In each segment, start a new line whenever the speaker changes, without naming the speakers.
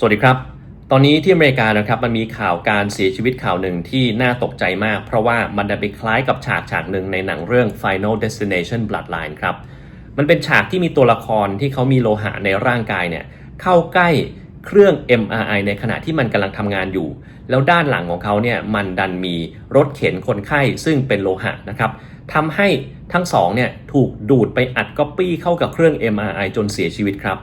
สวัสดีครับ ตอนนี้ที่อเมริกานะครับมันมีข่าวการเสียชีวิตข่าวหนึ่งที่น่าตกใจมาก เพราะว่ามันไปคล้ายกับฉากฉากหนึ่งในหนังเรื่อง Final Destination Bloodline ครับ มันเป็นฉากที่มีตัวละครที่เขามีโลหะในร่างกายเนี่ยเข้าใกล้เครื่อง MRI ในขณะที่มันกำลังทำงานอยู่ แล้วด้านหลังของเขาเนี่ยมันดันมีรถเข็นคนไข้ซึ่งเป็นโลหะนะครับทำให้ทั้งสองเนี่ยถูกดูดไปอัดก๊อปปี้เข้ากับเครื่อง MRI จนเสียชีวิตครับ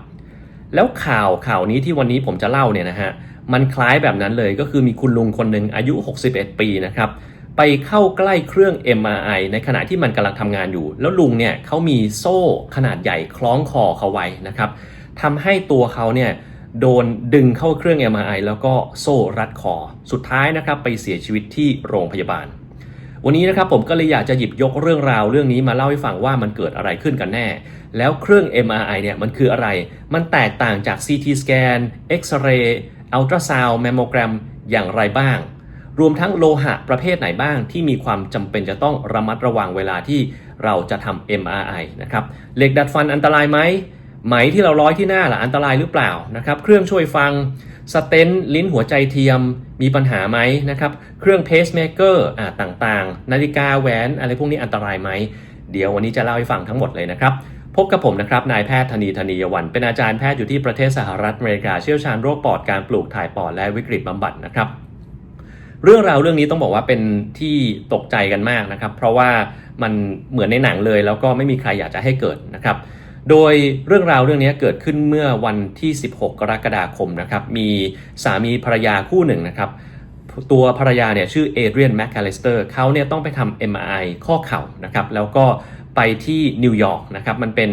แล้วข่าวข่าวนี้ที่วันนี้ผมจะเล่าเนี่ยนะฮะมันคล้ายแบบนั้นเลยก็คือมีคุณลุงคนหนึ่งอายุ 61 ปีนะครับไปเข้าใกล้เครื่อง MRI ในขณะที่มันกำลังทำงานอยู่ แล้วลุงเนี่ยเขามีโซ่ขนาดใหญ่คล้องคอเขาไว้นะครับทำให้ตัวเขาเนี่ยโดนดึงเข้าเครื่อง MRI แล้วก็โซ่รัดคอ สุดท้ายนะครับไปเสียชีวิตที่โรงพยาบาล วันนี้นะครับผมก็เลยอยากจะหยิบยกเรื่องราวเรื่องนี้มาเล่าให้ฟังว่ามันเกิดอะไรขึ้นกันแน่ แล้วเครื่อง MRI เนี่ยมันคืออะไร มันแตกต่างจาก CT scan X-ray Ultrasound Mammogram อย่างไรบ้าง รวมทั้งโลหะประเภทไหนบ้างที่มีความจำเป็นจะต้องระมัดระวังเวลาที่เราจะทำ MRI นะครับเหล็กดัดฟันอันตรายไหมไหมที่เราร้อยที่หน้าล่ะอันตรายหรือเปล่านะครับเครื่องช่วยฟัง สเตนลิ้นหัวใจเทียมมีปัญหาไหมนะครับ เครื่องเพสเมเกอร์อ่าต่างๆ นาฬิกาแหวน อะไรพวกนี้อันตรายไหม เดี๋ยววันนี้จะเล่าให้ฟังทั้งหมดเลยนะครับ พบกับผมนะครับ นายแพทย์ธนีธนียวันเป็นอาจารย์แพทย์อยู่ที่ประเทศสหรัฐอเมริกาเชี่ยวชาญโรคปอดการปลูกถ่ายปอดและวิกฤตบำบัดนะครับเรื่องราวเรื่องนี้ต้องบอกว่าเป็นที่ตกใจกันมากนะครับ เพราะว่ามันเหมือนในหนังเลย แล้วก็ไม่มีใครอยากจะให้เกิดนะครับ โดยเรื่องราวเรื่องนี้เกิดขึ้นเมื่อวันที่ 16 กรกฎาคมนะครับ มีสามีภรรยาคู่หนึ่งนะครับ ตัวภรรยาเนี่ยชื่อเอเดรียนแมคคาลิสเตอร์เขาเนี่ยต้องไปทำ MRI ข้อเข่านะครับ แล้วก็ไปที่นิวยอร์กนะครับ มันเป็น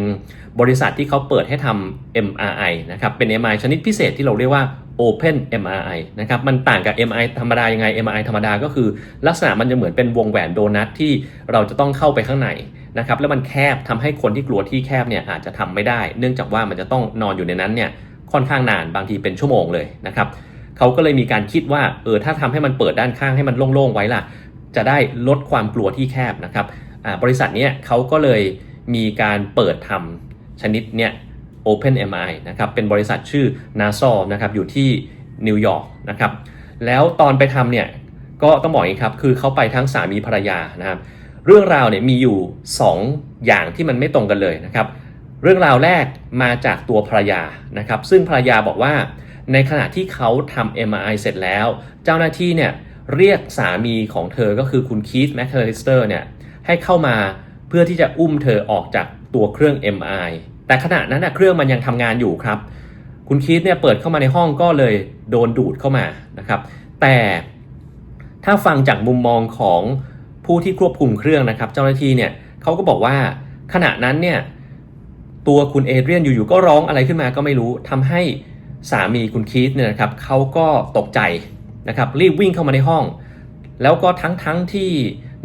บริษัทที่เขาเปิดให้ทำ MRI นะครับ เป็น MRI ชนิดพิเศษที่เราเรียกว่า Open MRI นะครับ มันต่างกับ MRI ธรรมดายังไง MRI ธรรมดาก็คือ ลักษณะมันจะเหมือนเป็นวงแหวนโดนัทที่เราจะต้องเข้าไปข้างใน นะครับแล้วมันแคบทำให้คนที่กลัวที่แคบเนี่ยอาจจะทำไม่ได้ เนื่องจากว่ามันจะต้องนอนอยู่ในนั้นเนี่ยค่อนข้างนานบางทีเป็นชั่วโมงเลยนะครับเขาก็เลยมีการคิดว่าเออถ้าทำให้มันเปิดด้านข้างให้มันโล่งๆไว้ล่ะ จะได้ลดความกลัวที่แคบนะครับบริษัทเนี้ยเขาก็เลยมีการเปิดทำชนิดเนี้ย Open MI นะครับเป็นบริษัทชื่อ n a s a นะครับอยู่ที่นิวยอร์กนะครับแล้วตอนไปทำเนี่ยก็ต้องบอกอย่างนี้ครับคือเขาไปทั้งสามีภรรยานะครับ เรื่องราวเนี่ยมีอยู่ 2 อย่างที่มันไม่ตรงกันเลยนะครับ เรื่องราวแรกมาจากตัวภรรยานะครับ ซึ่งภรรยาบอกว่า ในขณะที่เขาทำ MRI เสร็จแล้ว เจ้าหน้าที่เนี่ยเรียกสามีของเธอก็คือคุณคีธแมคเคอริสเตอร์เนี่ยให้เข้ามาเพื่อที่จะอุ้มเธอออกจากตัวเครื่อง MRI แต่ขณะนั้นนะเครื่องมันยังทำงานอยู่ครับ คุณคีธเนี่ยเปิดเข้ามาในห้องก็เลยโดนดูดเข้ามานะครับ แต่ถ้าฟังจากมุมมองของ ผู้ที่ควบคุมเครื่องนะครับ เจ้าหน้าที่เนี่ยเขาก็บอกว่าขณะนั้นเนี่ยตัวคุณเอเดรียนอยู่ๆก็ร้องอะไรขึ้นมาก็ไม่รู้ทำให้สามีคุณคีธเนี่ยนะครับเขาก็ตกใจนะครับรีบวิ่งเข้ามาในห้อง แล้วก็ทั้งๆทที่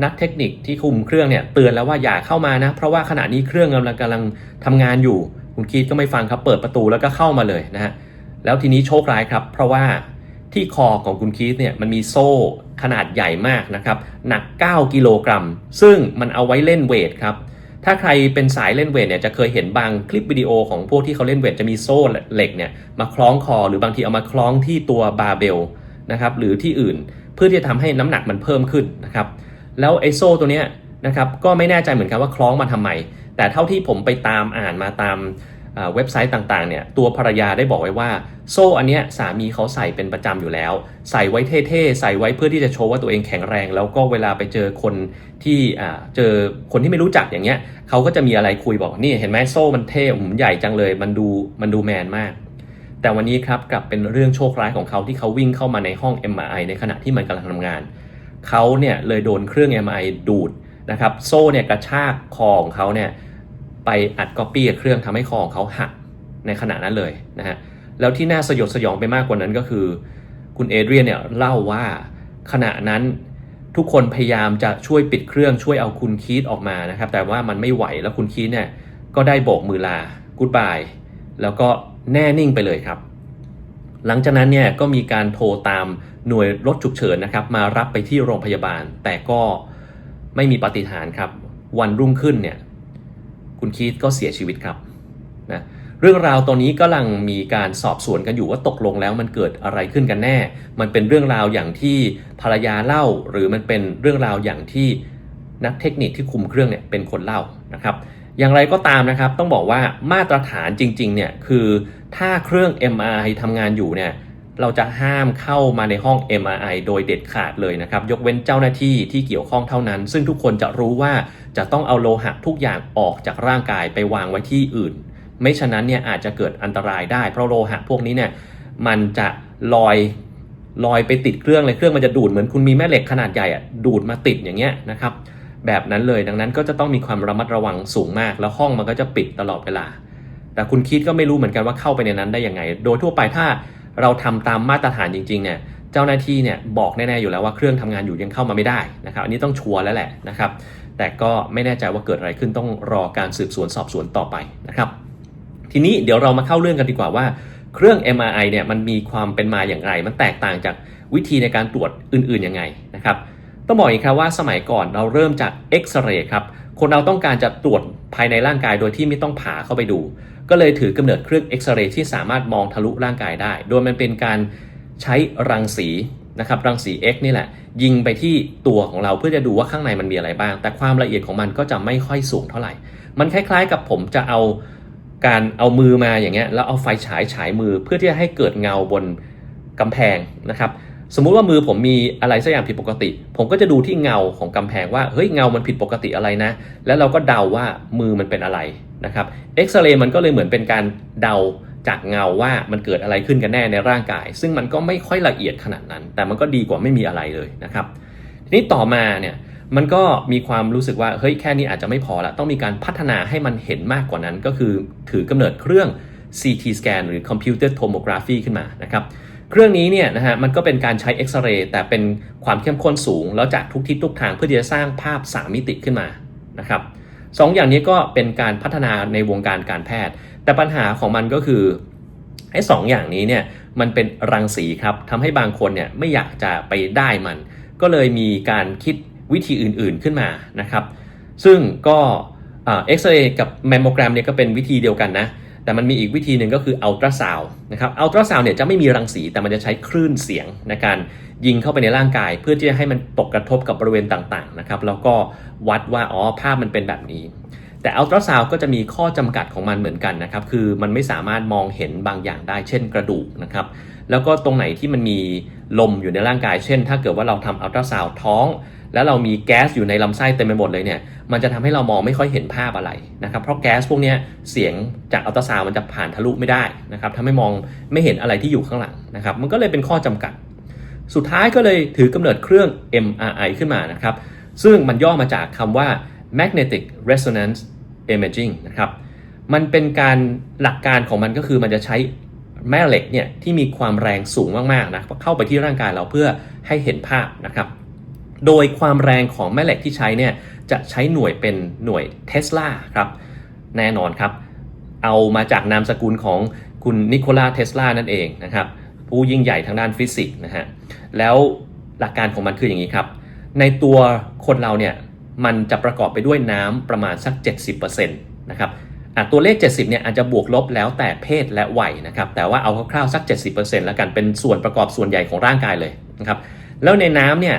นักเทคนิคที่คุมเครื่องเนี่ยเตือนแล้วว่าอย่าเข้ามานะ เพราะว่าขณะนี้เครื่องกำลังกำลังทำงานอยู่ คุณคีธก็ไม่ฟังครับเปิดประตูแล้วก็เข้ามาเลยนะฮะแล้วทีนี้โชคร้ายครับ เพราะว่าที่คอของคุณคีธเนี่ยมันมีโซ่ ขนาดใหญ่มากนะครับหนัก 9 กิโลกรัม ซึ่งมันเอาไว้เล่นเวทครับถ้าใครเป็นสายเล่นเวทเนี่ยจะเคยเห็นบางคลิปวิดีโอของพวกที่เขาเล่นเวทจะมีโซ่เหล็กเนี่ยมาคล้องคอ หรือบางทีเอามาคล้องที่ตัวบาร์เบลนะครับหรือที่อื่นเพื่อที่จะทำให้น้ำหนักมันเพิ่มขึ้นนะครับแล้วไอโซ่ตัวเนี้ยนะครับก็ไม่แน่ใจเหมือนกันว่าคล้องมาทำไม แต่เท่าที่ผมไปตามอ่านมาตาม เว็บไซต์ต่างๆเนี่ยตัวภรรยาได้บอกไว้ว่า โซ่อันเนี้ยสามีเขาใส่เป็นประจำอยู่แล้ว ใส่ไว้เท่ๆ ใส่ไว้เพื่อที่จะโชว์ว่าตัวเองแข็งแรง แล้วก็เวลาไปเจอคนที่เจอคนที่ไม่รู้จักอย่างเงี้ยเขาก็จะมีอะไรคุยบอกนี่เห็นไหมโซ่มันเท่ผมใหญ่จังเลย มันดูมันดูแมนมาก แต่วันนี้ครับกลับเป็นเรื่องโชคร้ายของเขาที่เขาวิ่งเข้ามาในห้อง MRI ในขณะที่มันกำลังทำงานเขาเนี่ยเลยโดนเครื่อง MRI ดูดนะครับโซ่เนี่ยกระชากคอของเขาเนี่ย ไปอัดก๊อปปี้กับเครื่องทำให้คอของเขาหักในขณะนั้นเลยนะฮะแล้วที่น่าสยดสยองไปมากกว่านั้นก็คือ คุณเอเดรียนเนี่ยเล่าว่าขณะนั้นทุกคนพยายามจะช่วยปิดเครื่องช่วยเอาคุณคีตออกมานะครับ แต่ว่ามันไม่ไหวแล้วคุณคีตเนี่ยก็ได้โบกมือลากูดบายแล้วก็แน่นิ่งไปเลยครับ หลังจากนั้นเนี่ยก็มีการโทรตามหน่วยรถฉุกเฉินนะครับ มารับไปที่โรงพยาบาล แต่ก็ไม่มีปฏิหารครับ วันรุ่งขึ้นเนี่ย คุณคีตก็เสียชีวิตครับนะเรื่องราวตอนนี้กำลังมีการสอบสวนกันอยู่ว่าตกลงแล้วมันเกิดอะไรขึ้นกันแน่ มันเป็นเรื่องราวอย่างที่ภรรยาเล่า หรือมันเป็นเรื่องราวอย่างที่นักเทคนิคที่คุมเครื่องเนี่ยเป็นคนเล่านะครับ อย่างไรก็ตามนะครับ ต้องบอกว่ามาตรฐานจริงๆเนี่ยคือถ้าเครื่อง MRI ทำงานอยู่เนี่ยเราจะห้ามเข้ามาในห้อง MRI โดยเด็ดขาดเลยนะครับ ยกเว้นเจ้าหน้าที่ที่เกี่ยวข้องเท่านั้น ซึ่งทุกคนจะรู้ว่า จะต้องเอาโลหะทุกอย่างออกจากร่างกายไปวางไว้ที่อื่น ไม่ฉะนั้นเนี่ยอาจจะเกิดอันตรายได้ เพราะโลหะพวกนี้เนี่ยมันจะลอยลอยไปติดเครื่องเลยเครื่องมันจะดูดเหมือนคุณมีแม่เหล็กขนาดใหญ่อะดูดมาติดอย่างเงี้ยนะครับแบบนั้นเลยดังนั้นก็จะต้องมีความระมัดระวังสูงมาก แล้วห้องมันก็จะปิดตลอดเวลา แต่คุณคิดก็ไม่รู้เหมือนกันว่าเข้าไปในนั้นได้ยังไง โดยทั่วไปถ้าเราทำตามมาตรฐานจริงๆเนี่ยเจ้าหน้าที่เนี่ยบอกแน่ๆอยู่แล้วว่าเครื่องทำงานอยู่ยังเข้ามาไม่ได้นะครับอันนี้ต้องชัวร์แล้วแหละนะครับ แต่ก็ไม่แน่ใจว่าเกิดอะไรขึ้นต้องรอการสืบสวนสอบสวนต่อไปนะครับ ทีนี้เดี๋ยวเรามาเข้าเรื่องกันดีกว่าว่า เครื่อง MRI เนี่ยมันมีความเป็นมาอย่างไร มันแตกต่างจากวิธีในการตรวจอื่นๆยังไงนะครับต้องบอกอีกครับว่าสมัยก่อนเราเริ่มจากเอ็กซเรย์ครับ คนเราต้องการจะตรวจภายในร่างกายโดยที่ไม่ต้องผ่าเข้าไปดู ก็เลยถือกำเนิดเครื่องเอ็กซเรย์ที่สามารถมองทะลุร่างกายได้ โดยมันเป็นการใช้รังสี นะครับรังสี X นี่แหละ ยิงไปที่ตัวของเราเพื่อจะดูว่าข้างในมันมีอะไรบ้าง แต่ความละเอียดของมันก็จะไม่ค่อยสูงเท่าไหร่ มันคล้ายๆกับผมจะเอาการเอามือมาอย่างเงี้ยแล้วเอาไฟฉายฉายมือเพื่อที่จะให้เกิดเงาบนกำแพงนะครับสมมุติว่ามือผมมีอะไรสักอย่างผิดปกติ ผมก็จะดูที่เงาของกำแพงว่าเฮ้ยเงามันผิดปกติอะไรนะ แล้วเราก็เดาว่ามือมันเป็นอะไรนะครับเอ็กซเรย์มันก็เลยเหมือนเป็นการเดา จากเงาว่ามันเกิดอะไรขึ้นกันแน่ในร่างกาย ซึ่งมันก็ไม่ค่อยละเอียดขนาดนั้น แต่มันก็ดีกว่าไม่มีอะไรเลยนะครับ ทีนี้ต่อมาเนี่ยมันก็มีความรู้สึกว่าเฮ้ยแค่นี้อาจจะไม่พอละต้องมีการพัฒนาให้มันเห็นมากกว่านั้น ก็คือถือกำเนิดเครื่อง CT scan หรือ computed tomography ขึ้นมานะครับเครื่องนี้เนี่ยนะฮะมันก็เป็นการใช้เอ็กซเรย์แต่เป็นความเข้มข้นสูง แล้วจากทุกทิศทุกทางเพื่อที่จะสร้างภาพ 3 มิติขึ้นมานะครับสองอย่างนี้ก็เป็นการพัฒนาในวงการการแพทย์ แต่ปัญหาของมันก็คือไอ้สองอย่างนี้เนี่ยมันเป็นรังสีครับทำให้บางคนเนี่ยไม่อยากจะไปได้มัน ก็เลยมีการคิดวิธีอื่นๆขึ้นมานะครับ ซึ่งก็เอ็กซเรย์กับแมมโมแกรมเนี่ยก็เป็นวิธีเดียวกันนะแต่มันมีอีกวิธีหนึ่งก็คืออัลตราซาวนะครับอัลตราซาวเนี่ยจะไม่มีรังสีแต่มันจะใช้คลื่นเสียงในการยิงเข้าไปในร่างกาย เพื่อที่จะให้มันตกกระทบกับบริเวณต่างๆนะครับแล้วก็วัดว่าอ๋อภาพมันเป็นแบบนี้ แต่อัลตราซาวก็จะมีข้อจำกัดของมันเหมือนกันนะครับ คือมันไม่สามารถมองเห็นบางอย่างได้ เช่นกระดูกนะครับ แล้วก็ตรงไหนที่มันมีลมอยู่ในร่างกาย เช่น ถ้าเกิดว่าเราทำอัลตราซาวท้อง แล้วเรามีแก๊สอยู่ในลำไส้เต็มไปหมดเลยเนี่ย มันจะทำให้เรามองไม่ค่อยเห็นภาพอะไรนะครับ เพราะแก๊สพวกนี้เสียงจากอัลตราซาวมันจะผ่านทะลุไม่ได้นะครับทำให้มองไม่เห็นอะไรที่อยู่ข้างหลังนะครับ มันก็เลยเป็นข้อจำกัด สุดท้ายก็เลยถือกำเนิดเครื่อง MRI ขึ้นมานะครับ ซึ่งมันย่อมาจากคำว่า magnetic resonance imaging นะครับมันเป็นการหลักการของมันก็คือมันจะใช้แม่เหล็กเนี่ยที่มีความแรงสูงมากๆนะเข้าไปที่ร่างกายเราเพื่อให้เห็นภาพนะครับโดยความแรงของแม่เหล็กที่ใช้เนี่ยจะใช้หน่วยเป็นหน่วยเทสลาครับแน่นอนครับ เอามาจากนามสกุลของคุณนิโคลาเทสลานั่นเองนะครับผู้ยิ่งใหญ่ทางด้านฟิสิกส์นะฮะแล้วหลักการของมันคืออย่างนี้ครับ ในตัวคนเราเนี่ย มันจะประกอบไปด้วยน้ำประมาณสัก 70%นะครับตัวเลข 70เนี่ยอาจจะบวกลบแล้วแต่เพศและวัยนะครับแต่ว่าเอาคร่าวๆสัก 70%แล้วกันเป็นส่วนประกอบส่วนใหญ่ของร่างกายเลยนะครับแล้วในน้ำเนี่ย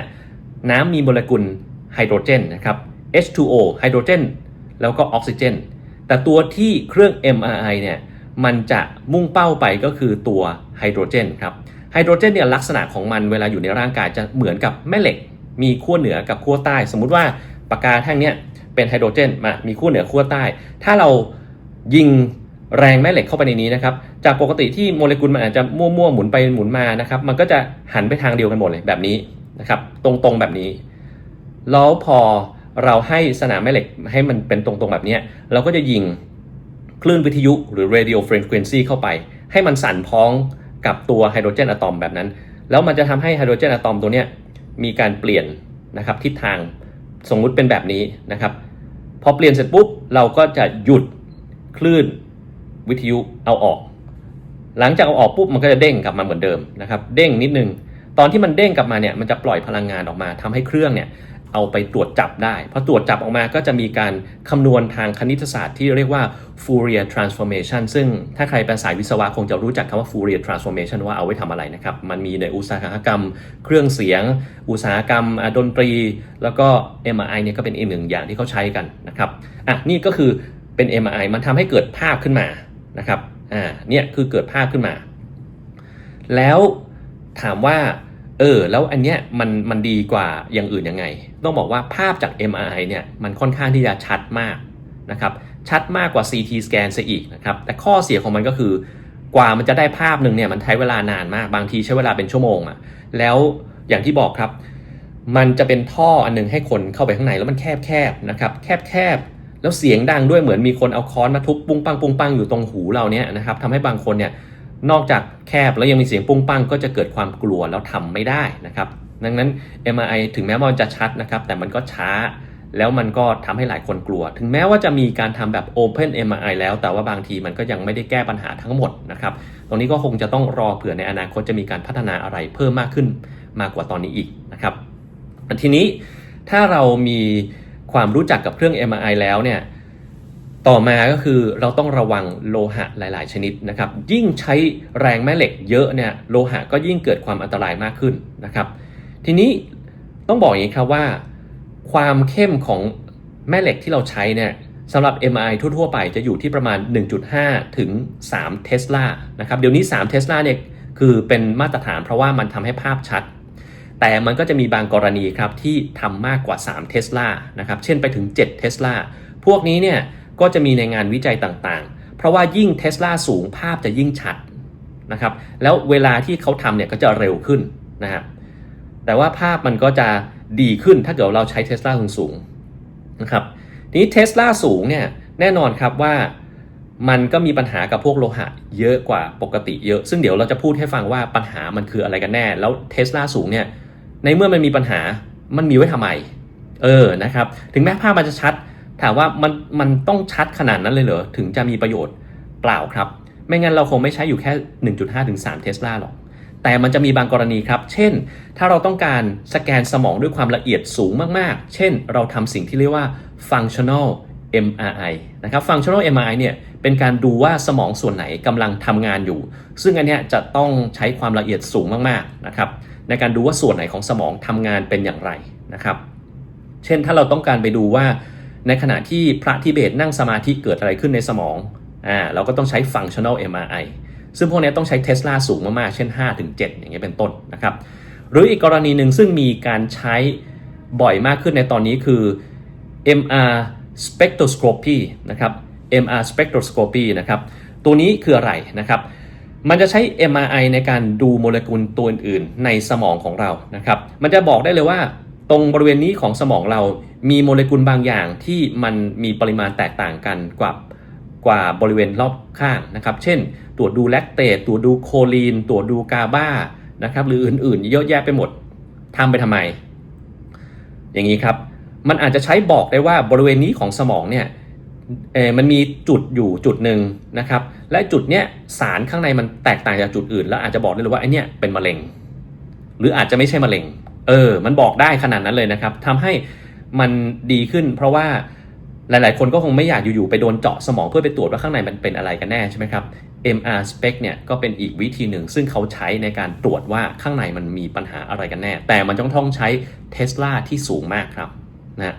น้ำมีโมเลกุลไฮโดรเจนนะครับ H2O ไฮโดรเจนแล้วก็ออกซิเจนแต่ตัวที่เครื่อง MRI เนี่ยมันจะมุ่งเป้าไปก็คือตัวไฮโดรเจนครับไฮโดรเจนเนี่ยลักษณะของมันเวลาอยู่ในร่างกายจะเหมือนกับแม่เหล็ก มีขั้วเหนือกับขั้วใต้ สมมุติว่า ปากกาแท่งเนี้ยเป็นไฮโดรเจนมามีขั้วเหนือขั้วใต้ ถ้าเรายิงแรงแม่เหล็กเข้าไปในนี้นะครับ จากปกติที่โมเลกุลมันอาจจะมั่วๆหมุนไปหมุนมานะครับ มันก็จะหันไปทางเดียวกันหมดเลยแบบนี้นะครับ ตรงๆแบบนี้ แล้วพอเราให้สนามแม่เหล็กให้มันเป็นตรงๆแบบนี้ เราก็จะยิงคลื่นวิทยุหรือ radio frequency เข้าไป ให้มันสั่นพ้องกับตัวไฮโดรเจนอะตอมแบบนั้น แล้วมันจะทำให้ไฮโดรเจนอะตอมตัวเนี้ยมีการเปลี่ยนนะครับทิศทาง สมมุติเป็นแบบนี้นะครับ พอเปลี่ยนเสร็จปุ๊บเราก็จะหยุดคลื่นวิทยุเอาออก หลังจากเอาออกปุ๊บมันก็จะเด้งกลับมาเหมือนเดิมนะครับ เด้งนิดนึง ตอนที่มันเด้งกลับมาเนี่ยมันจะปล่อยพลังงานออกมาทำให้เครื่องเนี่ย เอาไปตรวจจับได้พอตรวจจับออกมาก็จะมีการคำนวณทางคณิตศาสตร์ที่เรียกว่า Fourier transformation ซึ่งถ้าใครเป็นสายวิศวะคงจะรู้จักคำว่า Fourier transformation ว่าเอาไว้ทำอะไรนะครับ มันมีในอุตสาหกรรม เครื่องเสียง อุตสาหกรรมดนตรี แล้วก็ MRI เนี่ยก็เป็นอีกหนึ่งอย่างที่เขาใช้กันนะครับอะนี่ก็คือเป็น MRI มันทำให้เกิดภาพขึ้นมานะครับอ่าเนี่ยคือเกิดภาพขึ้นมา แล้วถามว่า เออแล้วอันเนี้ยมันมันดีกว่าอย่างอื่นยังไง ต้องบอกว่าภาพจาก MRI เนี่ยมันค่อนข้างที่จะชัดมากนะครับชัดมากกว่า CT scan ซะอีกนะครับแต่ข้อเสียของมันก็คือกว่ามันจะได้ภาพหนึ่งเนี่ยมันใช้เวลานานมากบางทีใช้เวลาเป็นชั่วโมงอะแล้วอย่างที่บอกครับ มันจะเป็นท่ออันหนึงให้คนเข้าไปข้างในแล้วมันแคบๆนะครับแคบๆแล้วเสียงดังด้วยเหมือนมีคนเอาค้อนมาทุบปุ้งปังปุ้งปังอยู่ตรงหูเราเนี่ยนะครับทำให้บางคนเนี่ย นอกจากแคบแล้วยังมีเสียงปุ้งปั้งก็จะเกิดความกลัวแล้วทำไม่ได้นะครับ ดังนั้น MRI ถึงแม้ว่ามันจะชัดนะครับ แต่มันก็ช้า แล้วมันก็ทำให้หลายคนกลัว ถึงแม้ว่าจะมีการทำแบบ Open MRI แล้ว แต่ว่าบางทีมันก็ยังไม่ได้แก้ปัญหาทั้งหมดนะครับ ตรงนี้ก็คงจะต้องรอเผื่อในอนาคตจะมีการพัฒนาอะไรเพิ่มมากขึ้นมากกว่าตอนนี้อีกนะครับทีนี้ถ้าเรามีความรู้จักกับเครื่อง MRI แล้วเนี่ย ต่อมาก็คือเราต้องระวังโลหะหลาย ๆ ชนิดนะครับ ยิ่งใช้แรงแม่เหล็กเยอะเนี่ยโลหะก็ยิ่งเกิดความอันตรายมากขึ้นนะครับ ทีนี้ต้องบอกอย่างนี้ครับว่า ความเข้มของแม่เหล็กที่เราใช้เนี่ยสำหรับ MRI ทั่ว ๆ ไปจะอยู่ที่ประมาณ 1.5 ถึง 3 เทสลานะครับ เดี๋ยวนี้ 3 เทสลาเนี่ยคือเป็นมาตรฐานเพราะว่ามันทำให้ภาพชัด แต่มันก็จะมีบางกรณีครับที่ทำมากกว่า 3 เทสลานะครับ เช่นไปถึง 7 เทสลาพวกนี้เนี่ย ก็จะมีในงานวิจัยต่างๆ เพราะว่ายิ่งเทสลาสูงภาพจะยิ่งชัดนะครับ แล้วเวลาที่เขาทำเนี่ยก็จะเร็วขึ้นนะฮะ แต่ว่าภาพมันก็จะดีขึ้นถ้าเกิดเราใช้เทสลาสูงๆนะครับ ทีนี้เทสลาสูงเนี่ยแน่นอนครับว่ามันก็มีปัญหากับพวกโลหะเยอะกว่าปกติเยอะ ซึ่งเดี๋ยวเราจะพูดให้ฟังว่าปัญหามันคืออะไรกันแน่ แล้วเทสลาสูงเนี่ยในเมื่อมันมีปัญหามันมีไว้ทำไม เออนะครับ ถึงแม้ภาพมันจะชัด ถามว่ามันมันต้องชัดขนาดนั้นเลยเหรอ ถึงจะมีประโยชน์เปล่าครับ ไม่งั้นเราคงไม่ใช้อยู่แค่ 1.5ถึง3เทสลาหรอก แต่มันจะมีบางกรณีครับ เช่น ถ้าเราต้องการสแกนสมองด้วยความละเอียดสูงมากๆ เช่น เราทำสิ่งที่เรียกว่า functional MRI นะครับ functional MRI เนี่ยเป็นการดูว่าสมองส่วนไหนกำลังทำงานอยู่ ซึ่งอันเนี้ยจะต้องใช้ความละเอียดสูงมากๆนะครับในการดูว่าส่วนไหนของสมองทำงานเป็นอย่างไรนะครับ เช่นถ้าเราต้องการไปดูว่า ในขณะที่พระทิเบตนั่งสมาธิเกิดอะไรขึ้นในสมองอ่าเราก็ต้องใช้ functional MRI ซึ่งพวกนี้ต้องใช้เทสลาสูงมากๆ เช่น 5-7 อย่างเงี้ยเป็นต้นนะครับ หรืออีกกรณีหนึ่งซึ่งมีการใช้บ่อยมากขึ้นในตอนนี้คือ MR spectroscopy นะครับ MR spectroscopy นะครับ ตัวนี้คืออะไรนะครับ มันจะใช้ MRI ในการดูโมเลกุลตัวอื่นๆในสมองของเรานะครับ มันจะบอกได้เลยว่า ตรงบริเวณนี้ของสมองเรามีโมเลกุลบางอย่างที่มันมีปริมาณแตกต่างกันกว่ากว่าบริเวณรอบข้างนะครับ เช่น ตรวจดูแลคเตตตรวจดูโคลีน ตรวจดูกาบานะครับ หรืออื่นๆ เยอะแยะไปหมดทำไปทำไม อย่างนี้ครับ มันอาจจะใช้บอกได้ว่าบริเวณนี้ของสมองเนี่ยเออมันมีจุดอยู่จุดหนึ่งนะครับ และจุดเนี้ยสารข้างในมันแตกต่างจากจุดอื่น แล้วอาจจะบอกได้เลยว่าไอเนี้ยเป็นมะเร็ง หรืออาจจะไม่ใช่มะเร็ง เออ มันบอกได้ขนาดนั้นเลยนะครับทำให้มันดีขึ้น เพราะว่าหลาย ๆ คนก็คงไม่อยากอยู่ ๆ ไปโดนเจาะสมองเพื่อไปตรวจว่าข้างในมันเป็นอะไรกันแน่ใช่ไหมครับ MR spec เนี่ยก็เป็นอีกวิธีหนึ่ง ซึ่งเขาใช้ในการตรวจว่าข้างในมันมีปัญหาอะไรกันแน่ แต่มันต้องต้องใช้เทสลาที่สูงมากครับนะ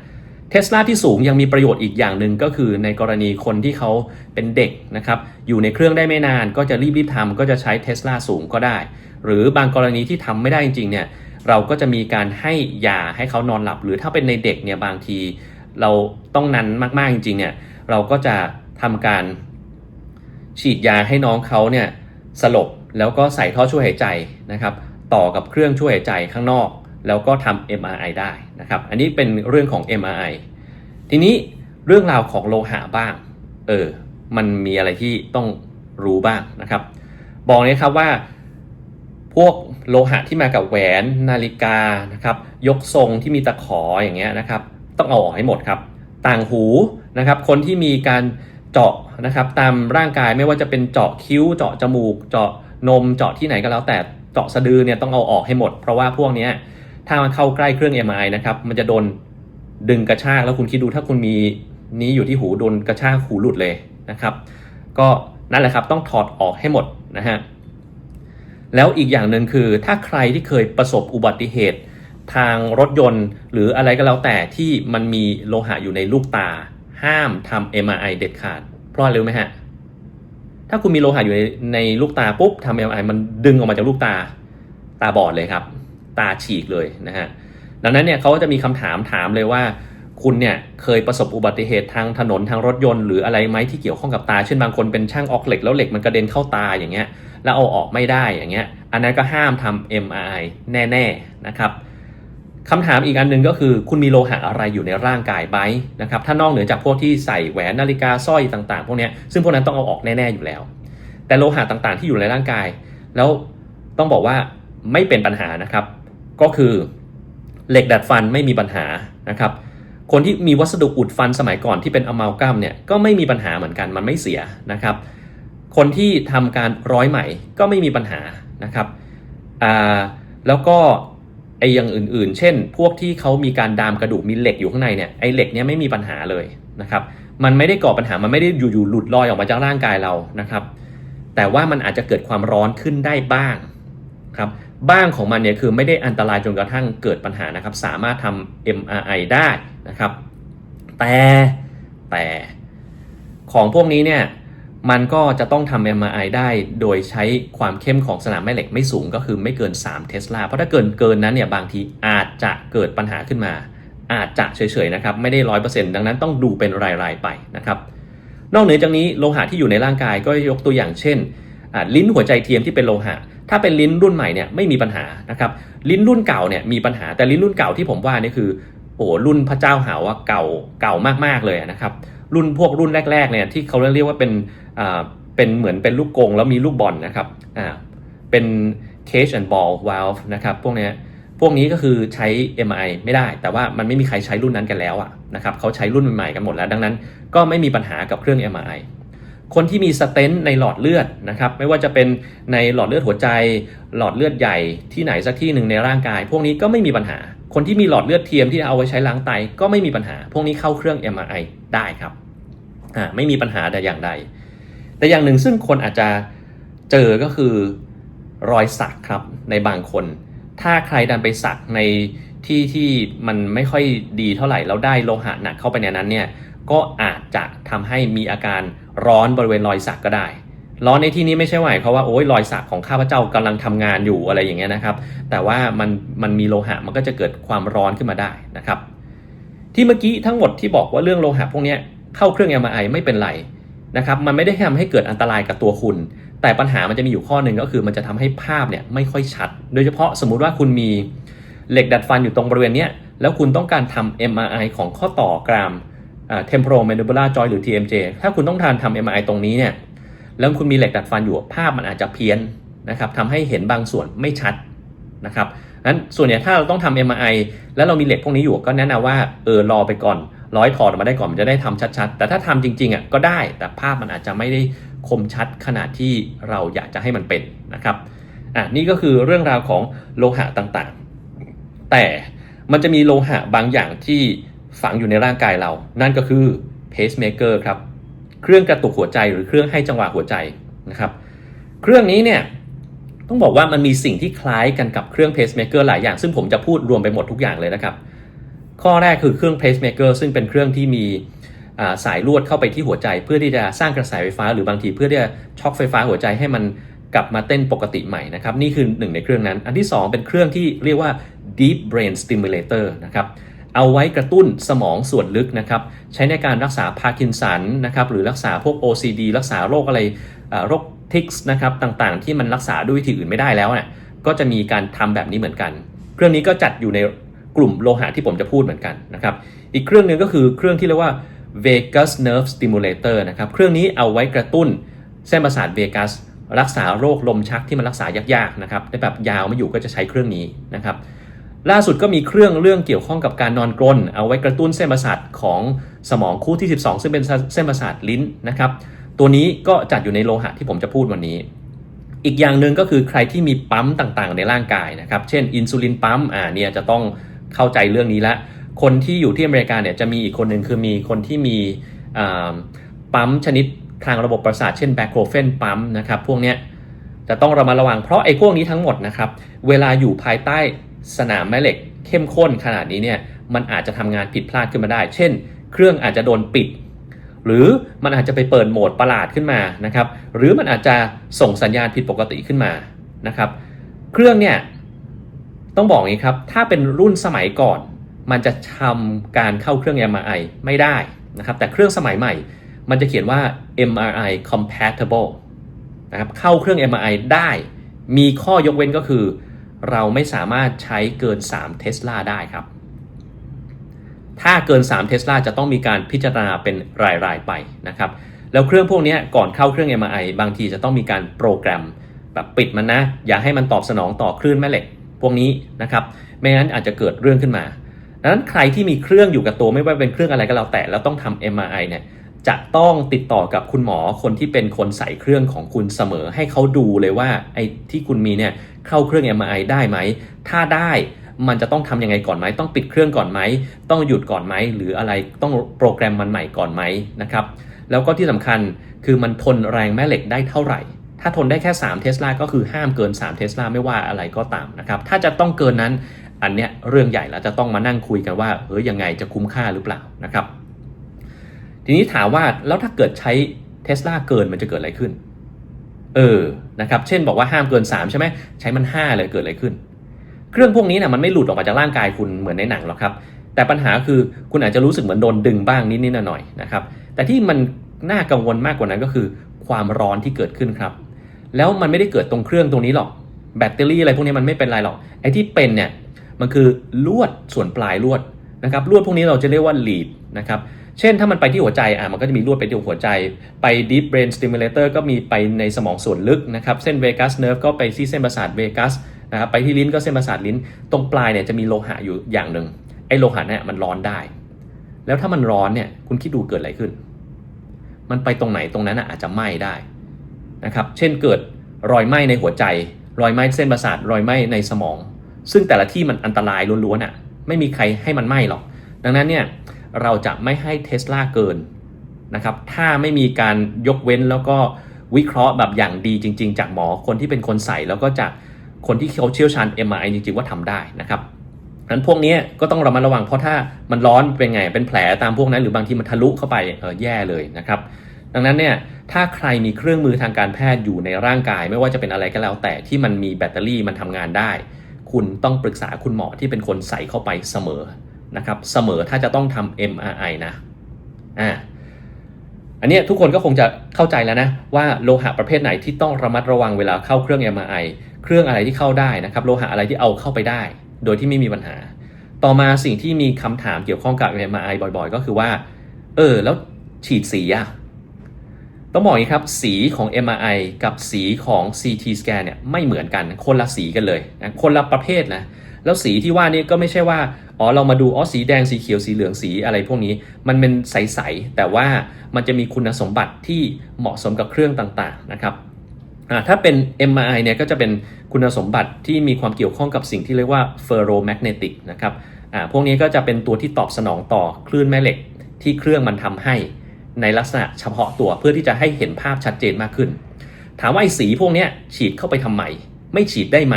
เทสลาที่สูงยังมีประโยชน์อีกอย่างหนึ่งก็คือในกรณีคนที่เขาเป็นเด็กนะครับอยู่ในเครื่องได้ไม่นานก็จะรีบๆทำก็จะใช้เทสลาสูงก็ได้ หรือบางกรณีที่ทำไม่ได้จริงๆเนี่ย เราก็จะมีการให้ยาให้เขานอนหลับ หรือถ้าเป็นในเด็กเนี่ยบางที เราต้องนั้นมากๆจริงๆเนี่ยเราก็จะทำการฉีดยาให้น้องเขาเนี่ยสลบแล้วก็ใส่ท่อช่วยหายใจนะครับ ต่อกับเครื่องช่วยหายใจข้างนอก แล้วก็ทำ MRI ได้นะครับ อันนี้เป็นเรื่องของ MRI ทีนี้เรื่องราวของโลหะบ้าง เออ มันมีอะไรที่ต้องรู้บ้างนะครับ บอกเลยครับว่าพวก โลหะที่มากับแหวนนาฬิกานะครับ ยกทรงที่มีตะขออย่างเงี้ยนะครับ ต้องเอาออกให้หมดครับ ต่างหูนะครับ คนที่มีการเจาะนะครับ ตามร่างกายไม่ว่าจะเป็นเจาะคิ้ว เจาะจมูก เจาะนม เจาะที่ไหนก็แล้วแต่เจาะสะดือเนี่ยต้องเอาออกให้หมด เพราะว่าพวกนี้ถ้ามันเข้าใกล้เครื่อง MRI นะครับ มันจะโดนดึงกระชากแล้วคุณคิดดูถ้าคุณมีนี้อยู่ที่หูโดนกระชากหูหลุดเลยนะครับ ก็นั่นแหละครับต้องถอดออกให้หมดนะฮะ แล้วอีกอย่างหนึ่งคือถ้าใครที่เคยประสบอุบัติเหตุ ทางรถยนต์ หรืออะไรก็แล้วแต่ที่มันมีโลหะอยู่ในลูกตา ห้ามทำ MRI เด็ดขาด เพราะอะไรรู้ไหมฮะ ถ้าคุณมีโลหะอยู่ในในลูกตาปุ๊บทำ MRI มันดึงออกมาจากลูกตาตาบอดเลยครับ ตาฉีกเลยนะฮะดังนั้นเนี่ยเขาก็จะมีคำถามถามเลยว่า คุณเนี่ยเคยประสบอุบัติเหตุทางถนนทางรถยนต์หรืออะไรไหมที่เกี่ยวข้องกับตา เช่นบางคนเป็นช่างออกเหล็กแล้วเหล็กมันกระเด็นเข้าตาอย่างเงี้ย แล้วเอาออกไม่ได้อย่างเงี้ย อันนั้นก็ห้ามทำ MRI แน่ๆนะครับคำถามอีกอันหนึ่งก็คือคุณมีโลหะอะไรอยู่ในร่างกายไหมนะครับถ้านอกเหนือจากพวกที่ใส่แหวนนาฬิกาสร้อยต่างๆ พวกนี้ซึ่งพวกนั้นต้องเอาออกแน่ๆอยู่แล้ว แต่โลหะต่างๆ ที่อยู่ในร่างกาย แล้วต้องบอกว่าไม่เป็นปัญหานะครับ ก็คือเหล็กดัดฟันไม่มีปัญหานะครับ คนที่มีวัสดุอุดฟันสมัยก่อนที่เป็นอะมาลกัมเนี่ยก็ไม่มีปัญหาเหมือนกันมันไม่เสียนะครับ คนที่ทำการร้อยไหม่ก็ไม่มีปัญหานะครับอ่าแล้วก็ไออย่างอื่นๆ เช่น พวกที่เขามีการดามกระดูกมีเหล็กอยู่ข้างในเนี่ยไอเหล็กเนี่ยไม่มีปัญหาเลยนะครับมันไม่ได้ก่อปัญหามันไม่ได้อยู่ๆหลุดลอยออกมาจากร่างกายเรานะครับ แต่ว่ามันอาจจะเกิดความร้อนขึ้นได้บ้างครับ บ้างของมันเนี่ยคือไม่ได้อันตรายจนกระทั่งเกิดปัญหานะครับ สามารถทำ MRI ได้นะครับ แต่แต่ของพวกนี้เนี่ยมันก็จะต้องทำ MRI ได้โดยใช้ความเข้มของสนามแม่เหล็กไม่สูงก็คือไม่เกิน 3 เทสลา เพราะถ้าเกินเกินนั้นเนี่ยบางทีอาจจะเกิดปัญหาขึ้นมา อาจจะเฉยๆนะครับ ไม่ได้ร้อยเปอร์เซ็นต์ดังนั้นต้องดูเป็นรายๆไปนะครับ นอกเหนือจากนี้โลหะที่อยู่ในร่างกายก็ยกตัวอย่างเช่น ลิ้นหัวใจเทียมที่เป็นโลหะ ถ้าเป็นลิ้นรุ่นใหม่เนี่ยไม่มีปัญหานะครับลิ้นรุ่นเก่าเนี่ยมีปัญหาแต่ลิ้นรุ่นเก่าที่ผมว่านี่คือโอ้รุ่นพระเจ้าหาว่าเก่าเก่ามากๆเลยนะครับรุ่นพวกรุ่นแรกๆเนี่ยที่เขาเรียกว่าเป็นอ่าเป็นเหมือนเป็นลูกกงแล้วมีลูกบอลนะครับอ่าเป็น cage and ball valve นะครับพวกเนี้ยพวกนี้ก็คือใช้ MI ไม่ได้ แต่ว่ามันไม่มีใครใช้รุ่นนั้นกันแล้วอะนะครับเขาใช้รุ่นใหม่ๆกันหมดแล้ว ดังนั้นก็ไม่มีปัญหากับเครื่อง MI คนที่มีสเตนต์ในหลอดเลือดนะครับไม่ว่าจะเป็นในหลอดเลือดหัวใจ หลอดเลือดใหญ่ที่ไหนสักที่หนึ่งในร่างกาย พวกนี้ก็ไม่มีปัญหา คนที่มีหลอดเลือดเทียมที่เอาไว้ใช้ล้างไตก็ไม่มีปัญหา พวกนี้เข้าเครื่อง MRI ได้ครับไม่มีปัญหาแต่อย่างใด แต่อย่างหนึ่งซึ่งคนอาจจะเจอก็คือรอยสักครับในบางคน ถ้าใครดันไปสักในที่ที่มันไม่ค่อยดีเท่าไหร่แล้วได้โลหะหนักเข้าไปในนั้นเนี่ยก็อาจจะทำให้มีอาการ ร้อนบริเวณรอยสักก็ได้ ร้อนในที่นี้ไม่ใช่หมายเขามว่าโอ้ยรอยสักของข้าพเจ้ากำลังทำงานอยู่อะไรอย่างเงี้ยนะครับ แต่ว่ามันมันมีโลหะมันก็จะเกิดความร้อนขึ้นมาได้นะครับ ที่เมื่อกี้ทั้งหมดที่บอกว่าเรื่องโลหะพวกนี้เข้าเครื่อง MRI ไม่เป็นไรนะครับมันไม่ได้ทำให้เกิดอันตรายกับตัวคุณ แต่ปัญหามันจะมีอยู่ข้อหนึ่งก็คือมันจะทำให้ภาพเนี่ยไม่ค่อยชัด โดยเฉพาะสมมุติว่าคุณมีเหล็กดัดฟันอยู่ตรงบริเวณเนี้ยแล้วคุณต้องการทำ MRI ของข้อต่อกราม temporomandibular joint หรือ TMJ ถ้าคุณต้องการทำ MRI ตรงนี้เนี่ยแล้วคุณมีเหล็กดัดฟันอยู่ภาพมันอาจจะเพี้ยนนะครับทำให้เห็นบางส่วนไม่ชัดนะครับนั้นส่วนใหญ่ถ้าเราต้องทำ MRI แล้วเรามีเหล็กพวกนี้อยู่ก็แนะนำว่าเออรอไปก่อน ร้อยถอดออกมาได้ก่อนมันจะได้ทำชัดๆ แต่ถ้าทำจริงๆอะก็ได้แต่ภาพมันอาจจะไม่ได้คมชัดขนาดที่เราอยากจะให้มันเป็นนะครับอะนี่ก็คือเรื่องราวของโลหะต่างๆ แต่มันจะมีโลหะบางอย่างที่ ฝังอยู่ในร่างกายเรา นั่นก็คือ pacemaker ครับ เครื่องกระตุกหัวใจหรือเครื่องให้จังหวะหัวใจนะครับ เครื่องนี้เนี่ยต้องบอกว่ามันมีสิ่งที่คล้ายกันกับเครื่อง pacemaker หลายอย่าง ซึ่งผมจะพูดรวมไปหมดทุกอย่างเลยนะครับ ข้อแรกคือเครื่อง pacemaker ซึ่งเป็นเครื่องที่มีสายลวดเข้าไปที่หัวใจ เพื่อที่จะสร้างกระแสไฟฟ้า หรือบางทีเพื่อที่จะช็อคไฟฟ้าหัวใจให้มันกลับมาเต้นปกติใหม่นะครับ นี่คือหนึ่งในเครื่องนั้น อันที่ 2 เป็นเครื่องที่เรียกว่า deep brain stimulator นะครับ เอาไว้กระตุ้นสมองส่วนลึกนะครับใช้ในการรักษาพาร์กินสันนะครับหรือรักษาพวก OCD รักษาโรคอะไรโรคทิกส์นะครับต่างๆ ที่มันรักษาด้วยวิธีอื่นไม่ได้แล้วเนี่ยก็จะมีการทำแบบนี้เหมือนกัน เครื่องนี้ก็จัดอยู่ในกลุ่มโลหะที่ผมจะพูดเหมือนกันนะครับอีกเครื่องหนึ่งก็คือเครื่องที่เรียกว่า Vagus Nerve Stimulator นะครับเครื่องนี้เอาไว้กระตุ้นเส้นประสาทเวกัสรักษาโรคลมชักที่มันรักษายากๆนะครับแต่แบบยาวไม่อยู่ก็จะใช้เครื่องนี้นะครับ ล่าสุดก็มีเครื่องเรื่องเกี่ยวข้องกับการนอนกรนเอาไว้กระตุ้นเส้นประสาทของสมองคู่ที่ 12 ซึ่งเป็นเส้นประสาทลิ้นนะครับ ตัวนี้ก็จัดอยู่ในโลหะที่ผมจะพูดวันนี้ อีกอย่างหนึ่งก็คือใครที่มีปั๊มต่างๆ ในร่างกายนะครับ เช่น อินซูลินปั๊มอ่าเนี่ยจะต้องเข้าใจเรื่องนี้ละคนที่อยู่ที่อเมริกาเนี่ยจะมีอีกคนหนึ่งคือมีคนที่มีปั๊มชนิดทางระบบประสาทเช่นแบคโครเฟนปั๊มนะครับพวกเนี้ยจะต้องระมัดระวังเพราะไอ้พวกนี้ทั้งหมดนะครับเวลาอยู่ภายใต้ สนามแม่เหล็กเข้มข้นขนาดนี้เนี่ยมันอาจจะทำงานผิดพลาดขึ้นมาได้ เช่น เครื่องอาจจะโดนปิด หรือมันอาจจะไปเปิดโหมดประหลาดขึ้นมานะครับหรือมันอาจจะส่งสัญญาณผิดปกติขึ้นมานะครับ เครื่องเนี่ยต้องบอกอย่างนี้ครับถ้าเป็นรุ่นสมัยก่อน มันจะทำการเข้าเครื่อง MRI ไม่ได้นะครับแต่เครื่องสมัยใหม่ มันจะเขียนว่า MRI compatible นะครับเข้าเครื่อง MRI ได้ มีข้อยกเว้นก็คือ เราไม่สามารถใช้เกิน3เทสลาได้ครับ ถ้าเกิน3เทสลาจะต้องมีการพิจารณาเป็นราย ๆ ไปนะครับ แล้วเครื่องพวกนี้ก่อนเข้าเครื่อง MRI บางทีจะต้องมีการโปรแกรมแบบปิดมันนะ อย่าให้มันตอบสนองต่อคลื่นแม่เหล็กพวกนี้นะครับ ไม่งั้นอาจจะเกิดเรื่องขึ้นมาดังนั้นใครที่มีเครื่องอยู่กับตัวไม่ว่าเป็นเครื่องอะไรก็แล้วแต่แล้วต้องทำ MRI เนี่ย จะต้องติดต่อกับคุณหมอคนที่เป็นคนใส่เครื่องของคุณเสมอ ให้เขาดูเลยว่าไอ้ที่คุณมีเนี่ยเข้าเครื่อง MRI ได้ไหม ถ้าได้มันจะต้องทำยังไงก่อนไหม ต้องปิดเครื่องก่อนไหม ต้องหยุดก่อนไหม หรืออะไรต้องโปรแกรมมันใหม่ก่อนไหมนะครับ แล้วก็ที่สำคัญคือมันทนแรงแม่เหล็กได้เท่าไหร่ ถ้าทนได้แค่ 3 เทสลาก็คือห้ามเกิน 3 เทสลาไม่ว่าอะไรก็ตามนะครับ ถ้าจะต้องเกินนั้นอันเนี้ยเรื่องใหญ่แล้วจะต้องมานั่งคุยกันว่าเฮ้ยยังไงจะคุ้มค่าหรือเปล่านะครับ ทีนี้ถามว่าแล้วถ้าเกิดใช้เทสลาเกินมันจะเกิดอะไรขึ้น เออ นะครับ เช่นบอกว่าห้ามเกิน 3 ใช่ไหม ใช้มัน 5 เลยเกิดอะไรขึ้น เครื่องพวกนี้นะมันไม่หลุดออกมาจากร่างกายคุณเหมือนในหนังหรอกครับ แต่ปัญหาคือคุณอาจจะรู้สึกเหมือนโดนดึงบ้างนิดๆหน่อยๆนะครับ แต่ที่มันน่ากังวลมากกว่านั้นก็คือ ความร้อนที่เกิดขึ้นครับ แล้วมันไม่ได้เกิดตรงเครื่องตรงนี้หรอก แบตเตอรี่อะไรพวกนี้มันไม่เป็นไรหรอก ไอ้ที่เป็นเนี่ย มันคือลวดส่วนปลายลวดนะครับ ลวดพวกนี้เราจะเรียกว่า lead นะครับ เช่นถ้ามันไปที่หัวใจอะมันก็จะมีลวดไปที่หัวใจ ไป deep brain stimulator ก็มีไปในสมองส่วนลึกนะครับ เส้น vagus nerve ก็ไปที่เส้นประสาท vagus นะครับไปที่ลิ้นก็เส้นประสาทลิ้น ตรงปลายเนี่ยจะมีโลหะอยู่อย่างหนึ่งไอ้โลหะเนี่ยมันร้อนได้ แล้วถ้ามันร้อนเนี่ยคุณคิดดูเกิดอะไรขึ้น มันไปตรงไหนตรงนั้นอะอาจจะไหม้ได้นะครับ เช่นเกิดรอยไหม้ในหัวใจ รอยไหม้เส้นประสาท รอยไหม้ในสมอง ซึ่งแต่ละที่มันอันตรายล้วนๆอะ ไม่มีใครให้มันไหม้หรอก ดังนั้นเนี่ย เราจะไม่ให้เทสลาเกินนะครับถ้าไม่มีการยกเว้นแล้วก็วิเคราะห์แบบอย่างดีจริง ๆ จากหมอคนที่เป็นคนใส่แล้วก็จากคนที่เขาเชี่ยวชาญ MRI จริงๆว่าทำได้นะครับนั้นพวกนี้ก็ต้องระมัดระวังเพราะถ้ามันร้อนเป็นไงเป็นแผลตามพวกนั้น หรือบางทีมันทะลุเข้าไปเออแย่เลยนะครับ ดังนั้นเนี่ยถ้าใครมีเครื่องมือทางการแพทย์อยู่ในร่างกาย ไม่ว่าจะเป็นอะไรก็แล้วแต่ที่มันมีแบตเตอรี่มันทำงานได้ คุณต้องปรึกษาคุณหมอที่เป็นคนใส่เข้าไปเสมอ นะครับเสมอถ้าจะต้องทำ MRI นะอ่าอันนี้ทุกคนก็คงจะเข้าใจแล้วนะว่าโลหะประเภทไหนที่ต้องระมัดระวังเวลาเข้าเครื่อง MRI เครื่องอะไรที่เข้าได้นะครับโลหะอะไรที่เอาเข้าไปได้ โดยที่ไม่มีปัญหา ต่อมาสิ่งที่มีคำถามเกี่ยวข้องกับ MRI บ่อยๆ ก็คือว่า เออ แล้วฉีดสีอะต้องบอกอย่างนี้ครับ สีของ MRI กับสีของ CT scan เนี่ยไม่เหมือนกันคนละสีกันเลยนะคนละประเภทนะ แล้วสีที่ว่านี่ก็ไม่ใช่ว่าอ๋อเรามาดูอ๋อสีแดงสีเขียวสีเหลืองสีอะไรพวกนี้ มันเป็นใสๆแต่ว่ามันจะมีคุณสมบัติที่เหมาะสมกับเครื่องต่างๆนะครับถ้าเป็น MRI เนี่ยก็จะเป็นคุณสมบัติที่มีความเกี่ยวข้องกับสิ่งที่เรียกว่า ferromagnetic นะครับพวกนี้ก็จะเป็นตัวที่ตอบสนองต่อคลื่นแม่เหล็กที่เครื่องมันทำให้ในลักษณะเฉพาะตัวเพื่อที่จะให้เห็นภาพชัดเจนมากขึ้น ถามว่าไอ้สีพวกนี้ฉีดเข้าไปทำไม ไม่ฉีดได้ไหม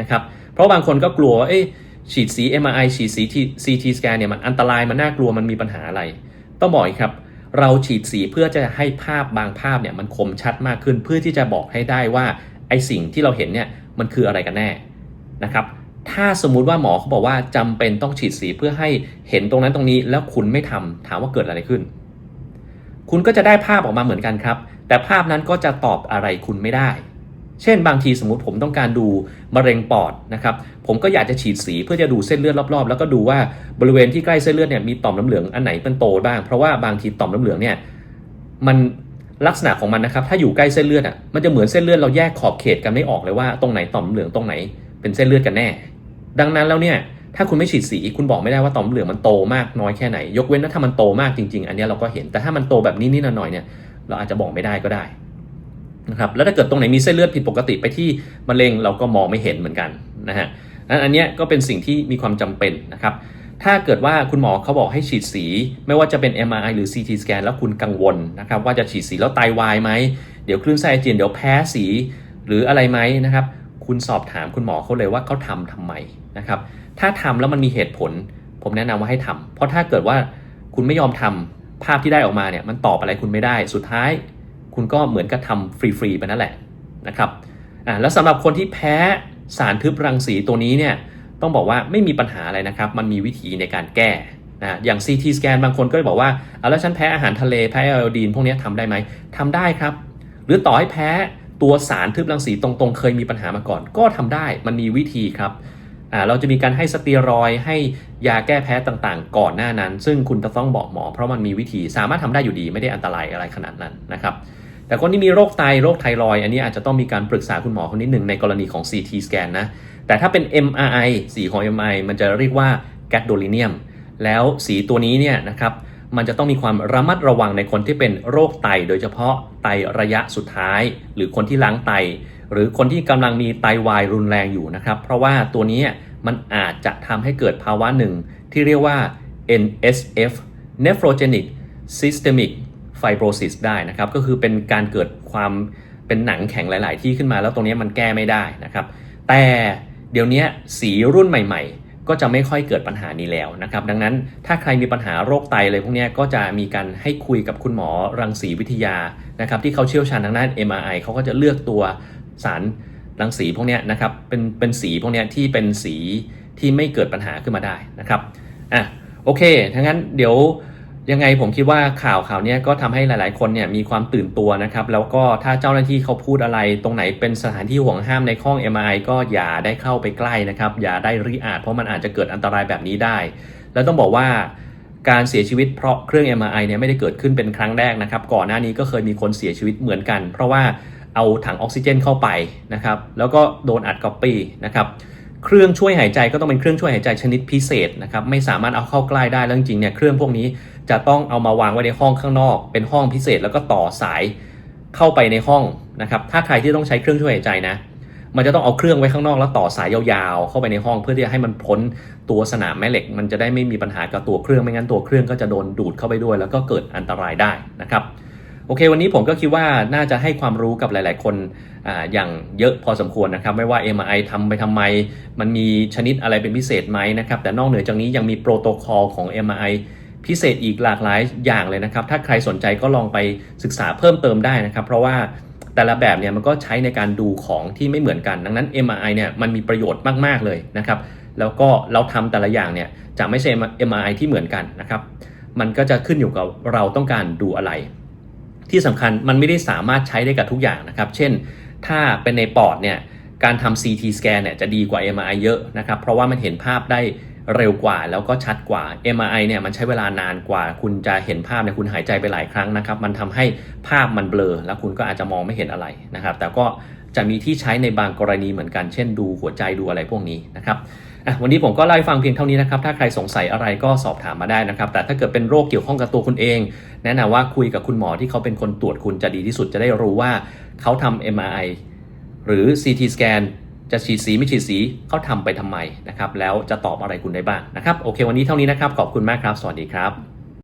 นะครับ เพราะบางคนก็กลัวว่าเอ๊ะฉีดสี MRI ฉีดสี CT scan เนี่ยมันอันตรายมันน่ากลัวมันมีปัญหาอะไร ต้องบอกอีกครับ เราฉีดสีเพื่อจะให้ภาพบางภาพเนี่ยมันคมชัดมากขึ้น เพื่อที่จะบอกให้ได้ว่าไอสิ่งที่เราเห็นเนี่ยมันคืออะไรกันแน่นะครับถ้าสมมุติว่าหมอเขาบอกว่าจำเป็นต้องฉีดสีเพื่อให้เห็นตรงนั้นตรงนี้ แล้วคุณไม่ทำถามว่าเกิดอะไรขึ้น คุณก็จะได้ภาพออกมาเหมือนกันครับ แต่ภาพนั้นก็จะตอบอะไรคุณไม่ได้ เช่นบางทีสมมติผมต้องการดูมะเร็งปอดนะครับผมก็อยากจะฉีดสีเพื่อจะดูเส้นเลือดรอบๆ แล้วก็ดูว่าบริเวณที่ใกล้เส้นเลือดเนี่ยมีต่อมน้ำเหลืองอันไหนเป็นโตบ้าง เพราะว่าบางทีต่อมน้ำเหลืองเนี่ยมันลักษณะของมันนะครับถ้าอยู่ใกล้เส้นเลือดอะมันจะเหมือนเส้นเลือดเราแยกขอบเขตกันไม่ออกเลยว่าตรงไหนต่อมน้ำเหลืองตรงไหนเป็นเส้นเลือดกันแน่ ดังนั้นแล้วเนี่ยถ้าคุณไม่ฉีดสีคุณบอกไม่ได้ว่าต่อมน้ำเหลืองมันโตมากน้อยแค่ไหน ยกเว้นว่าถ้ามันโตมากจริง ๆ อันนี้เราก็เห็นแต่ถ้ามันโตแบบนี้นิดหน่อยเนี่ยเราอาจจะบอกไม่ได้ก็ได้ นะครับแล้วถ้าเกิดตรงไหนมีเส้นเลือดผิดปกติไปที่มะเร็งเราก็มองไม่เห็นเหมือนกันนะฮะอันอันเนี้ยก็เป็นสิ่งที่มีความจำเป็นนะครับ ถ้าเกิดว่าคุณหมอเขาบอกให้ฉีดสี ไม่ว่าจะเป็น MRI หรือ CT สแกนแล้วคุณกังวลนะครับว่าจะฉีดสีแล้วไตวายไหม เดี๋ยวคลื่นไส้อาเจียนเดี๋ยวแพ้สีหรืออะไรไหมนะครับ คุณสอบถามคุณหมอเขาเลยว่าเขาทำทำไมนะครับ ถ้าทำแล้วมันมีเหตุผล ผมแนะนำว่าให้ทำเพราะถ้าเกิดว่าคุณไม่ยอมทำภาพที่ได้ออกมาเนี่ยมันตอบอะไรคุณไม่ได้ สุดท้าย คุณก็เหมือนกับทำฟรีๆไปนั่นแหละนะครับอ่าแล้วสำหรับคนที่แพ้สารทึบรังสีตัวนี้เนี่ยต้องบอกว่าไม่มีปัญหาอะไรนะครับ มันมีวิธีในการแก้นะอย่าง CT สแกนบางคนก็บอกว่าเอาแล้วฉันแพ้อาหารทะเลแพ้ไอโอดีนพวกนี้ทำได้ไหมทำได้ครับ หรือต่อให้แพ้ตัวสารทึบรังสีตรงๆ เคยมีปัญหามาก่อน ก็ทำได้มันมีวิธีครับเราจะมีการให้สเตียรอยให้ยาแก้แพ้ต่างๆ ก่อนหน้านั้น ซึ่งคุณจะต้องบอกหมอ เพราะมันมีวิธีสามารถทำได้อยู่ดีไม่ได้อันตรายอะไรขนาดนั้นนะครับ แต่คนที่มีโรคไตโรคไทรอยอันนี้อาจจะต้องมีการปรึกษาคุณหมอคนนิดหนึ่งในกรณีของ CT สแกนนะ แต่ถ้าเป็น MRI สีของ MRI มันจะเรียกว่าแกดโดลิเนียมแล้วสีตัวนี้เนี่ยนะครับมันจะต้องมีความระมัดระวังในคนที่เป็นโรคไต โดยเฉพาะไตระยะสุดท้าย หรือคนที่ล้างไต หรือคนที่กำลังมีไตวายรุนแรงอยู่นะครับ เพราะว่าตัวนี้มันอาจจะทำให้เกิดภาวะหนึ่งที่เรียกว่า NSF nephrogenic systemic fibrosis ได้นะครับ ก็คือเป็นการเกิดความเป็นหนังแข็งหลาย ๆ ที่ขึ้นมาแล้วตรงนี้มันแก้ไม่ได้นะครับ แต่เดี๋ยวนี้สีรุ่นใหม่ ๆ ก็จะไม่ค่อยเกิดปัญหานี้แล้วนะครับ ดังนั้นถ้าใครมีปัญหาโรคไตอะไรพวกนี้ก็จะมีการให้คุยกับคุณหมอรังสีวิทยานะครับ ที่เขาเชี่ยวชาญทางด้าน MRI เขาก็จะเลือกตัวสารรังสีพวกนี้นะครับเป็นเป็นสีพวกนี้ที่เป็นสีที่ไม่เกิดปัญหาขึ้นมาได้นะครับอะโอเคถ้างั้นเดี๋ยว ยังไงผมคิดว่าข่าวข่าวนี้ก็ทำให้หลาย ๆ คนเนี่ยมีความตื่นตัวนะครับแล้วก็ถ้าเจ้าหน้าที่เขาพูดอะไร ตรงไหนเป็นสถานที่ห่วงห้ามในห้อง MRI ก็อย่าได้เข้าไปใกล้นะครับ อย่าได้ริอาจเพราะมันอาจจะเกิดอันตรายแบบนี้ได้ แล้วต้องบอกว่าการเสียชีวิตเพราะเครื่อง MRI เนี่ยไม่ได้เกิดขึ้นเป็นครั้งแรกนะครับ ก่อนหน้านี้ก็เคยมีคนเสียชีวิตเหมือนกัน เพราะว่าเอาถังออกซิเจนเข้าไปนะครับแล้วก็โดนอัดก๊อปปี้นะครับ เครื่องช่วยหายใจก็ต้องเป็นเครื่องช่วยหายใจชนิดพิเศษนะครับไม่สามารถเอาเข้าใกล้ได้แล้วจริงๆเนี่ยเครื่องพวกนี้จะต้องเอามาวางไว้ในห้องข้างนอก เป็นห้องพิเศษแล้วก็ต่อสายเข้าไปในห้องนะครับถ้าใครที่ต้องใช้เครื่องช่วยหายใจนะ มันจะต้องเอาเครื่องไว้ข้างนอกแล้วต่อสายยาวๆ เข้าไปในห้องเพื่อที่จะให้มันพ้นตัวสนามแม่เหล็ก มันจะได้ไม่มีปัญหากับตัวเครื่องไม่งั้นตัวเครื่องก็จะโดนดูดเข้าไปด้วย แล้วก็เกิดอันตรายได้นะครับ โอเค วันนี้ผมก็คิดว่าน่าจะให้ความรู้กับหลาย ๆ คนออย่างเยอะพอสมควรนะครับ ไม่ว่า MRI ทำไปทำไม มันมีชนิดอะไรเป็นพิเศษไหมนะครับ แต่นอกเหนือจากนี้ยังมีโปรโตคอลของ MRI พิเศษอีกหลากหลายอย่างเลยนะครับ ถ้าใครสนใจก็ลองไปศึกษาเพิ่มเติมได้นะครับ เพราะว่าแต่ละแบบเนี่ยมันก็ใช้ในการดูของที่ไม่เหมือนกัน ดังนั้น MRI เนี่ยมันมีประโยชน์มาก ๆ เลยนะครับ แล้วก็เราทำแต่ละอย่างเนี่ยจะไม่ใช่ MRI ที่เหมือนกันนะครับ มันก็จะขึ้นอยู่กับเราต้องการดูอะไร ที่สำคัญมันไม่ได้สามารถใช้ได้กับทุกอย่างนะครับ เช่น ถ้าเป็นในปอดเนี่ยการทำ CT สแกนเนี่ยจะดีกว่า MRI เยอะนะครับ เพราะว่ามันเห็นภาพได้เร็วกว่าแล้วก็ชัดกว่า MRI เนี่ยมันใช้เวลานานกว่า คุณจะเห็นภาพเนี่ยคุณหายใจไปหลายครั้งนะครับ มันทำให้ภาพมันเบลอ แล้วคุณก็อาจจะมองไม่เห็นอะไรนะครับ แต่ก็จะมีที่ใช้ในบางกรณีเหมือนกัน เช่นดูหัวใจดูอะไรพวกนี้นะครับ อะวันนี้ผมก็เล่าให้ฟังเพียงเท่านี้นะครับ ถ้าใครสงสัยอะไรก็สอบถามมาได้นะครับ แต่ถ้าเกิดเป็นโรคเกี่ยวข้องกับตัวคุณเอง แนะนำว่าคุยกับคุณหมอที่เขาเป็นคนตรวจคุณจะดีที่สุดจะได้รู้ว่าเขาทำ MRI หรือ CT สแกนจะฉีดสีไม่ฉีดสีเขาทำไปทำไมนะครับแล้วจะตอบอะไรคุณได้บ้างนะครับโอเค วันนี้เท่านี้นะครับขอบคุณมากครับ สวัสดีครับ